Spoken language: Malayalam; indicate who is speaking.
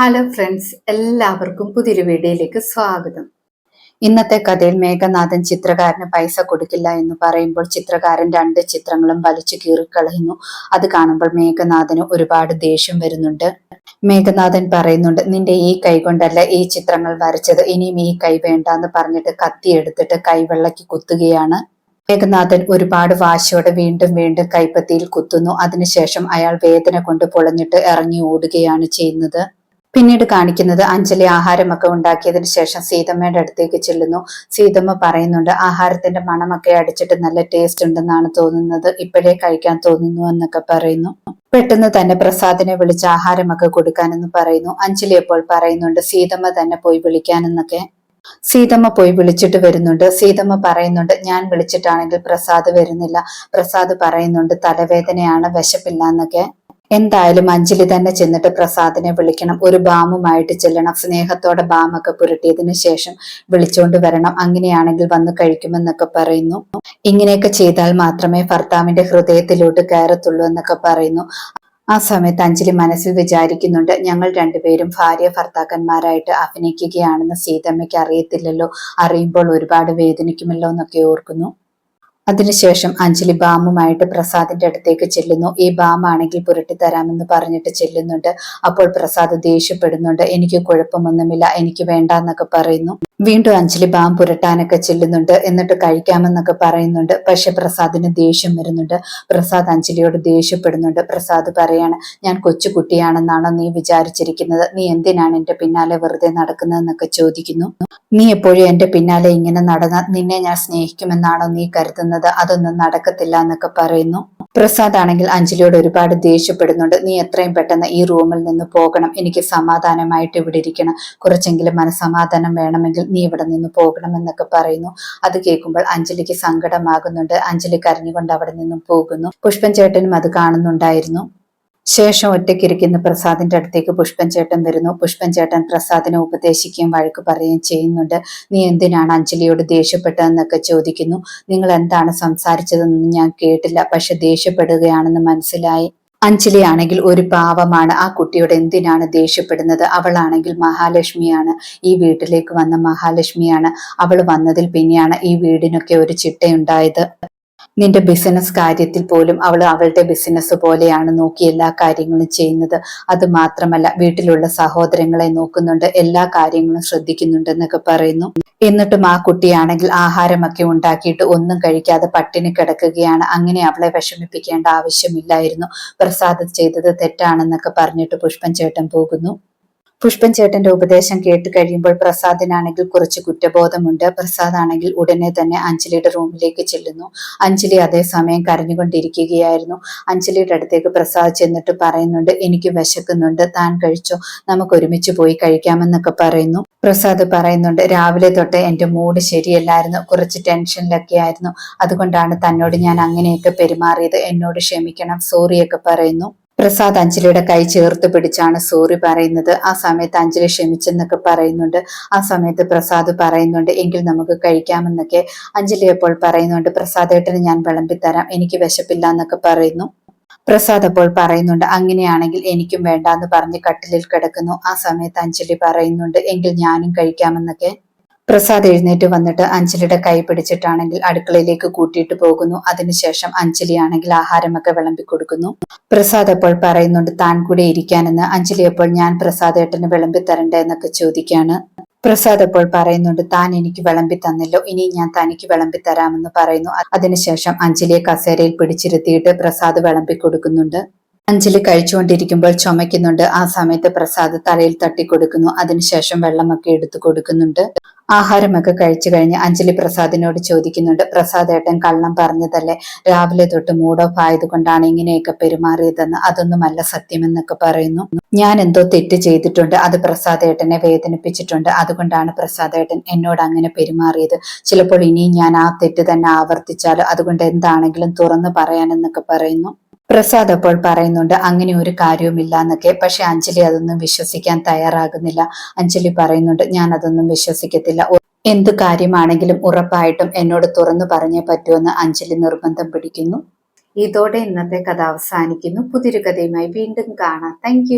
Speaker 1: ഹലോ ഫ്രണ്ട്സ് എല്ലാവർക്കും പുതിയൊരു വീഡിയോയിലേക്ക് സ്വാഗതം. ഇന്നത്തെ കഥയിൽ മേഘനാഥൻ ചിത്രകാരന് പൈസ കൊടുക്കില്ല എന്ന് പറയുമ്പോൾ ചിത്രകാരൻ രണ്ട് ചിത്രങ്ങളും വലിച്ചു കീറിക്കളയുന്നു അത് കാണുമ്പോൾ മേഘനാഥന് ഒരുപാട് ദേഷ്യം വരുന്നുണ്ട്. മേഘനാഥൻ പറയുന്നുണ്ട് നിന്റെ ഈ കൈ കൊണ്ടല്ല ഈ ചിത്രങ്ങൾ വരച്ചത്. ഇനിയും ഈ കൈ വേണ്ട എന്ന് പറഞ്ഞിട്ട് കത്തി എടുത്തിട്ട് കൈവെള്ളക്ക് കുത്തുകയാണ്. മേഘനാഥൻ ഒരുപാട് വാശിയോടെ വീണ്ടും വീണ്ടും കൈപ്പത്തിയിൽ കുത്തുന്നു. അതിനുശേഷം അയാൾ വേദന കൊണ്ട് പൊളഞ്ഞിട്ട് ഇറങ്ങി ഓടുകയാണ് ചെയ്യുന്നത്. പിന്നീട് കാണിക്കുന്നത് അഞ്ജലി ആഹാരമൊക്കെ ഉണ്ടാക്കിയതിനു ശേഷം സീതമ്മയുടെ അടുത്തേക്ക് ചെല്ലുന്നു. സീതമ്മ പറയുന്നുണ്ട് ആഹാരത്തിന്റെ മണമൊക്കെ അടിച്ചിട്ട് നല്ല ടേസ്റ്റ് ഉണ്ടെന്നാണ് തോന്നുന്നത്. ഇപ്പോഴേ കഴിക്കാൻ തോന്നുന്നു എന്നൊക്കെ പറയുന്നു. പെട്ടെന്ന് തന്നെ പ്രസാദിനെ വിളിച്ച് ആഹാരമൊക്കെ കൊടുക്കാനെന്ന് പറയുന്നു. അഞ്ജലി അപ്പോൾ പറയുന്നുണ്ട് സീതമ്മ തന്നെ പോയി വിളിക്കാനെന്നൊക്കെ. സീതമ്മ പോയി വിളിച്ചിട്ട് വരുന്നുണ്ട്. സീതമ്മ പറയുന്നുണ്ട് ഞാൻ വിളിച്ചിട്ടാണെങ്കിൽ പ്രസാദ് വരുന്നില്ല. പ്രസാദ് പറയുന്നുണ്ട് തലവേദനയാണ് വിശപ്പില്ല എന്നൊക്കെ. എന്തായാലും അഞ്ജലി തന്നെ ചെന്നിട്ട് പ്രസാദിനെ വിളിക്കണം. ഒരു ബാമുമായിട്ട് ചെല്ലണം. സ്നേഹത്തോടെ ബാമൊക്കെ പുരട്ടിയതിനു ശേഷം വിളിച്ചോണ്ട് വരണം. അങ്ങനെയാണെങ്കിൽ വന്ന് കഴിക്കുമെന്നൊക്കെ പറയുന്നു. ഇങ്ങനെയൊക്കെ ചെയ്താൽ മാത്രമേ ഭർത്താവിന്റെ ഹൃദയത്തിലോട്ട് കയറത്തുള്ളൂ എന്നൊക്കെ പറയുന്നു. ആ സമയത്ത് അഞ്ജലി മനസ്സിൽ വിചാരിക്കുന്നുണ്ട് ഞങ്ങൾ രണ്ടുപേരും ഭാര്യ ഭർത്താക്കന്മാരായിട്ട് അഭിനയിക്കുകയാണെന്ന് സീതമ്മയ്ക്ക് അറിയത്തില്ലല്ലോ. അറിയുമ്പോൾ ഒരുപാട് വേദനിക്കുമല്ലോ എന്നൊക്കെ ഓർക്കുന്നു. അതിനുശേഷം അഞ്ജലി ബാമുമായിട്ട് പ്രസാദിന്റെ അടുത്തേക്ക് ചെല്ലുന്നു. ഈ ബാമാണെങ്കിൽ പുരട്ടി തരാമെന്ന് പറഞ്ഞിട്ട് ചെല്ലുന്നുണ്ട്. അപ്പോൾ പ്രസാദ് ദേഷ്യപ്പെടുന്നുണ്ട്. എനിക്ക് കുഴപ്പമൊന്നുമില്ല. എനിക്ക് വേണ്ട എന്നൊക്കെ പറയുന്നു. വീണ്ടും അഞ്ജലി ബാം പുരട്ടാനൊക്കെ ചെല്ലുന്നുണ്ട്. എന്നിട്ട് കഴിക്കാമെന്നൊക്കെ പറയുന്നുണ്ട്. പക്ഷെ പ്രസാദിന് ദേഷ്യം വരുന്നുണ്ട്. പ്രസാദ് അഞ്ജലിയോട് ദേഷ്യപ്പെടുന്നുണ്ട്. പ്രസാദ് പറയാണ് ഞാൻ കൊച്ചുകുട്ടിയാണെന്നാണോ നീ വിചാരിച്ചിരിക്കുന്നത്? നീ എന്തിനാണ് എന്റെ പിന്നാലെ വെറുതെ നടക്കുന്നതെന്നൊക്കെ ചോദിക്കുന്നു? നീ എപ്പോഴും എന്റെ പിന്നാലെ ഇങ്ങനെ നടന്ന നിന്നെ ഞാൻ സ്നേഹിക്കുമെന്നാണോ നീ കരുതുന്നത്? അതൊന്നും നടക്കത്തില്ല എന്നൊക്കെ പറയുന്നു. പ്രസാദ് ആണെങ്കിൽ അഞ്ജലിയോട് ഒരുപാട് ദേഷ്യപ്പെടുന്നുണ്ട്. നീ എത്രയും പെട്ടെന്ന് ഈ റൂമിൽ നിന്ന് പോകണം. എനിക്ക് സമാധാനമായിട്ട് ഇവിടെ ഇരിക്കണം. കുറച്ചെങ്കിലും മനസമാധാനം വേണമെങ്കിൽ നീ ഇവിടെ നിന്ന് പോകണം എന്നൊക്കെ പറയുന്നു. അത് കേൾക്കുമ്പോൾ അഞ്ജലിക്ക് സങ്കടമാകുന്നുണ്ട്. അഞ്ജലി കരഞ്ഞുകൊണ്ട് അവിടെ നിന്നും പോകുന്നു. പുഷ്പൻ ചേട്ടനും അത് കാണുന്നുണ്ടായിരുന്നു. ശേഷം ഒറ്റയ്ക്കിരിക്കുന്ന പ്രസാദിന്റെ അടുത്തേക്ക് പുഷ്പൻ ചേട്ടൻ വരുന്നു. പുഷ്പൻ ചേട്ടൻ പ്രസാദിനെ ഉപദേശിക്കുകയും വഴക്ക് പറയുകയും ചെയ്യുന്നുണ്ട്. നീ എന്തിനാണ് അഞ്ജലിയോട് ദേഷ്യപ്പെട്ടതെന്നൊക്കെ ചോദിക്കുന്നു. നിങ്ങൾ എന്താണ് സംസാരിച്ചതെന്ന് ഞാൻ കേട്ടില്ല. പക്ഷെ ദേഷ്യപ്പെടുകയാണെന്ന് മനസ്സിലായി. അഞ്ജലി ആണെങ്കിൽ ഒരു പാവമാണ്. ആ കുട്ടിയോട് എന്തിനാണ് ദേഷ്യപ്പെടുന്നത്? അവളാണെങ്കിൽ മഹാലക്ഷ്മിയാണ്. ഈ വീട്ടിലേക്ക് വന്ന മഹാലക്ഷ്മിയാണ്. അവൾ വന്നതിൽ പിന്നെയാണ് ഈ വീടിനൊക്കെ ഒരു ചിട്ടയുണ്ടായത്. നിന്റെ ബിസിനസ് കാര്യത്തിൽ പോലും അവൾ അവളുടെ ബിസിനസ് പോലെയാണ് നോക്കി എല്ലാ കാര്യങ്ങളും ചെയ്യുന്നത്. അത് മാത്രമല്ല വീട്ടിലുള്ള സഹോദരങ്ങളെ നോക്കുന്നുണ്ട് എല്ലാ കാര്യങ്ങളും ശ്രദ്ധിക്കുന്നുണ്ടെന്നൊക്കെ പറയുന്നു. എന്നിട്ടും ആ കുട്ടിയാണെങ്കിൽ ആഹാരമൊക്കെ ഉണ്ടാക്കിയിട്ട് ഒന്നും കഴിക്കാതെ പട്ടിണി കിടക്കുകയാണ്. അങ്ങനെ അവളെ വിഷമിപ്പിക്കേണ്ട ആവശ്യമില്ലായിരുന്നു. പ്രസാദ് ചെയ്തത് തെറ്റാണെന്നൊക്കെ പറഞ്ഞിട്ട് പുഷ്പൻ ചേട്ടൻ പോകുന്നു. പുഷ്പൻ ചേട്ടന്റെ ഉപദേശം കേട്ട് കഴിയുമ്പോൾ പ്രസാദിനാണെങ്കിൽ കുറച്ച് കുറ്റബോധമുണ്ട്. പ്രസാദ് ആണെങ്കിൽ ഉടനെ തന്നെ അഞ്ജലിയുടെ റൂമിലേക്ക് ചെല്ലുന്നു. അഞ്ജലി അതേസമയം കരഞ്ഞുകൊണ്ടിരിക്കുകയായിരുന്നു. അഞ്ജലിയുടെ അടുത്തേക്ക് പ്രസാദ് ചെന്നിട്ട് പറയുന്നുണ്ട് എനിക്ക് വിശക്കുന്നുണ്ട് താൻ കഴിച്ചോ? നമുക്ക് ഒരുമിച്ച് പോയി കഴിക്കാമെന്നൊക്കെ പറയുന്നു. പ്രസാദ് പറയുന്നുണ്ട് രാവിലെ തൊട്ട് എന്റെ മൂഡ് ശരിയല്ലായിരുന്നു കുറച്ച് ടെൻഷനിലൊക്കെ ആയിരുന്നു. അതുകൊണ്ടാണ് തന്നോട് ഞാൻ അങ്ങനെയൊക്കെ പെരുമാറിയത്. എന്നോട് ക്ഷമിക്കണം സോറിയൊക്കെ പറയുന്നു. പ്രസാദ് അഞ്ജലിയുടെ കൈ ചേർത്ത് പിടിച്ചാണ് സോറി പറയുന്നത്. ആ സമയത്ത് അഞ്ജലി ക്ഷമിച്ചെന്നൊക്കെ പറയുന്നുണ്ട്. ആ സമയത്ത് പ്രസാദ് പറയുന്നുണ്ട് എങ്കിൽ നമുക്ക് കഴിക്കാമെന്നൊക്കെ. അഞ്ജലി അപ്പോൾ പറയുന്നുണ്ട് പ്രസാദേട്ടന് ഞാൻ വിളമ്പിത്തരാം എനിക്ക് വിശപ്പില്ല എന്നൊക്കെ പറയുന്നു. പ്രസാദ് അപ്പോൾ പറയുന്നുണ്ട് അങ്ങനെയാണെങ്കിൽ എനിക്കും വേണ്ട എന്ന് പറഞ്ഞ് കട്ടിലിൽ കിടക്കുന്നു. ആ സമയത്ത് അഞ്ജലി പറയുന്നുണ്ട് എങ്കിൽ ഞാനും കഴിക്കാമെന്നൊക്കെ. പ്രസാദ് എഴുന്നേറ്റ് വന്നിട്ട് അഞ്ജലിയുടെ കൈ പിടിച്ചിട്ടാണെങ്കിൽ അടുക്കളയിലേക്ക് കൂട്ടിയിട്ട് പോകുന്നു. അതിനുശേഷം അഞ്ജലി ആണെങ്കിൽ ആഹാരമൊക്കെ വിളമ്പി കൊടുക്കുന്നു. പ്രസാദ് അപ്പോൾ പറയുന്നുണ്ട് താൻ കൂടെ ഇരിക്കാനെന്ന്. അഞ്ജലി അപ്പോൾ ഞാൻ പ്രസാദ് ഏട്ടന് വിളമ്പി തരണ്ടേ എന്നൊക്കെ ചോദിക്കാണ്. പ്രസാദ് അപ്പോൾ പറയുന്നുണ്ട് താൻ എനിക്ക് വിളമ്പി തന്നല്ലോ. ഇനി ഞാൻ തനിക്ക് വിളമ്പി തരാമെന്ന് പറയുന്നു. അതിനുശേഷം അഞ്ജലിയെ കസേരയിൽ പിടിച്ചിരുത്തിയിട്ട് പ്രസാദ് വിളമ്പി കൊടുക്കുന്നുണ്ട്. അഞ്ജലി കഴിച്ചുകൊണ്ടിരിക്കുമ്പോൾ ചുമയ്ക്കുന്നുണ്ട്. ആ സമയത്ത് പ്രസാദ് തലയിൽ തട്ടി കൊടുക്കുന്നു അതിനുശേഷം വെള്ളമൊക്കെ എടുത്തു കൊടുക്കുന്നുണ്ട്. ആഹാരമൊക്കെ കഴിച്ചു കഴിഞ്ഞ് അഞ്ജലി പ്രസാദിനോട് ചോദിക്കുന്നുണ്ട്. പ്രസാദ് ഏട്ടൻ കള്ളം പറഞ്ഞതല്ലേ? രാവിലെ തൊട്ട് മൂഡ് ഓഫ് ആയതുകൊണ്ടാണ് ഇങ്ങനെയൊക്കെ പെരുമാറിയതെന്ന്. അതൊന്നുമല്ല സത്യമെന്നൊക്കെ പറയുന്നു. ഞാൻ എന്തോ തെറ്റ് ചെയ്തിട്ടുണ്ട്. അത് പ്രസാദ് ഏട്ടനെ വേദനിപ്പിച്ചിട്ടുണ്ട്. അതുകൊണ്ടാണ് പ്രസാദ് ഏട്ടൻ എന്നോട് അങ്ങനെ പെരുമാറിയത്. ചിലപ്പോൾ ഇനിയും ഞാൻ ആ തെറ്റ് തന്നെ ആവർത്തിച്ചാലോ? അതുകൊണ്ട് എന്താണെങ്കിലും തുറന്നു പറയാനെന്നൊക്കെ പറയുന്നു. പ്രസാദ് അപ്പോൾ പറയുന്നുണ്ട് അങ്ങനെ ഒരു കാര്യവുമില്ല എന്നൊക്കെ. പക്ഷെ അഞ്ജലി അതൊന്നും വിശ്വസിക്കാൻ തയ്യാറാകുന്നില്ല. അഞ്ജലി പറയുന്നുണ്ട് ഞാൻ അതൊന്നും വിശ്വസിക്കത്തില്ല. എന്ത് കാര്യമാണെങ്കിലും ഉറപ്പായിട്ടും എന്നോട് തുറന്നു പറഞ്ഞേ പറ്റുമെന്ന് അഞ്ജലി നിർബന്ധം പിടിക്കുന്നു. ഇതോടെ ഇന്നത്തെ കഥ അവസാനിക്കുന്നു. പുതിയൊരു കഥയുമായി വീണ്ടും കാണാം. താങ്ക്